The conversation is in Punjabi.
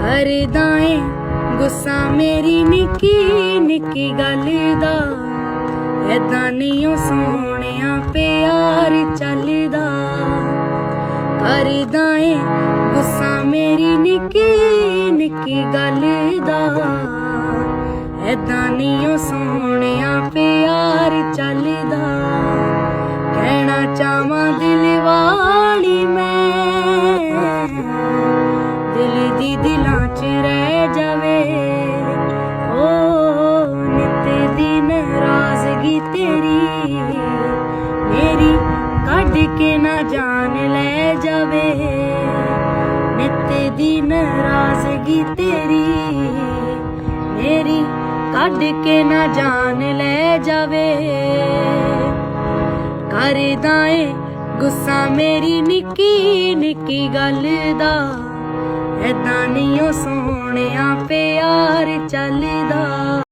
ਕਰਦਾ ਏ ਗੁੱਸਾ ਮੇਰੀ ਨਿੱਕੀ ਨਿੱਕੀ ਗੱਲ ਦਾ। ਐਦਾਂ ਨਹੀਂ ਓ ਸੋਹਣਿਆ ਪਿਆਰ ਚੱਲਦਾ। ਕਰਦਾ ਏ ਗੁੱਸਾ ਮੇਰੀ ਨਿੱਕੀ ਨਿੱਕੀ ਗੱਲ ਦਾ। ਐਦਾਂ ਨਹੀਂ ਓ ਸੋਹਣਿਆ ਪਿਆਰ ਚੱਲਦਾ। ਕਹਿਣਾ ਚਾਹਾਂ ਦਿਲ ਦਿਲ ਦਿਲਾਂ 'ਚ ਰਹਿ ਜਾਵੇ। ਓ ਨਿਤ ਦੀ ਨਾਰਾਜ਼ਗੀ ਤੇਰੀ। ਮੇਰੀ ਕੱਢ ਕੇ ਨਾ ਜਾਨ ਲੈ ਜਾਵੇ। ਨਿਤ ਦੀ ਨਾਰਾਜ਼ਗੀ ਤੇਰੀ। ਮੇਰੀ ਕੱਢ ਕੇ ਨਾ ਜਾਨ ਲੈ ਜਾਵੇ। ਕਰਦਾ ਏ ਗੁੱਸਾ ਮੇਰੀ ਨਿੱਕੀ ਨਿੱਕੀ ਗੱਲ ਦਾ। ਐਦਾਂ ਨਹੀਂ ਉਹ ਸੋਹਣਿਆ ਪਿਆਰ ਚੱਲਦਾ।